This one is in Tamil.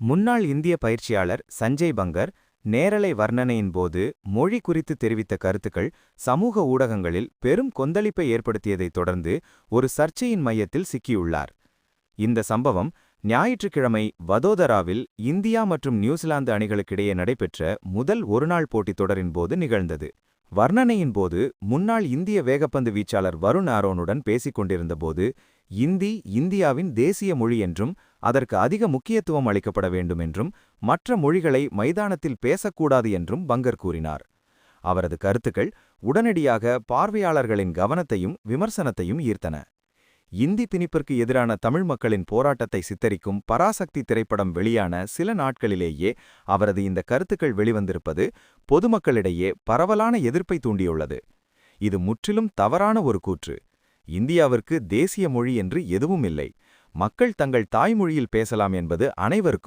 முன்னாள் இந்திய பயிற்சியாளர் சஞ்சய் பங்கர் நேரலை வர்ணனையின் போது மொழி குறித்து தெரிவித்த கருத்துக்கள் சமூக ஊடகங்களில் பெரும் கொந்தளிப்பை ஏற்படுத்தியதைத் தொடர்ந்து ஒரு சர்ச்சையின் மையத்தில் சிக்கியுள்ளார். இந்த சம்பவம் ஞாயிற்றுக்கிழமை வதோதராவில் இந்தியா மற்றும் நியூசிலாந்து அணிகளுக்கிடையே நடைபெற்ற முதல் ஒருநாள் போட்டித் தொடரின் போது நிகழ்ந்தது. வர்ணனையின் போது முன்னாள் இந்திய வேகப்பந்து வீச்சாளர் வருண் ஆரோனுடன் பேசிக் கொண்டிருந்தபோது இந்தி இந்தியாவின் தேசிய மொழி என்றும் அதற்கு அதிக முக்கியத்துவம் அளிக்கப்பட வேண்டும் என்றும் மற்ற மொழிகளை மைதானத்தில் பேசக்கூடாது என்றும் பங்கர் கூறினார். அவரது கருத்துக்கள் உடனடியாக பார்வையாளர்களின் கவனத்தையும் விமர்சனத்தையும் ஈர்த்தன. இந்தி பிணிப்பிற்கு எதிரான தமிழ் மக்களின் போராட்டத்தை சித்தரிக்கும் பராசக்தி திரைப்படம் வெளியான சில நாட்களிலேயே அவரது இந்த கருத்துக்கள் வெளிவந்திருப்பது பொதுமக்களிடையே பரவலான எதிர்ப்பை தூண்டியுள்ளது. இது முற்றிலும் தவறான ஒரு கூற்று. இந்தியாவிற்கு தேசிய மொழி என்று எதுவும் இல்லை. மக்கள் தங்கள் தாய்மொழியில் பேசலாம் என்பது அனைவருக்கும்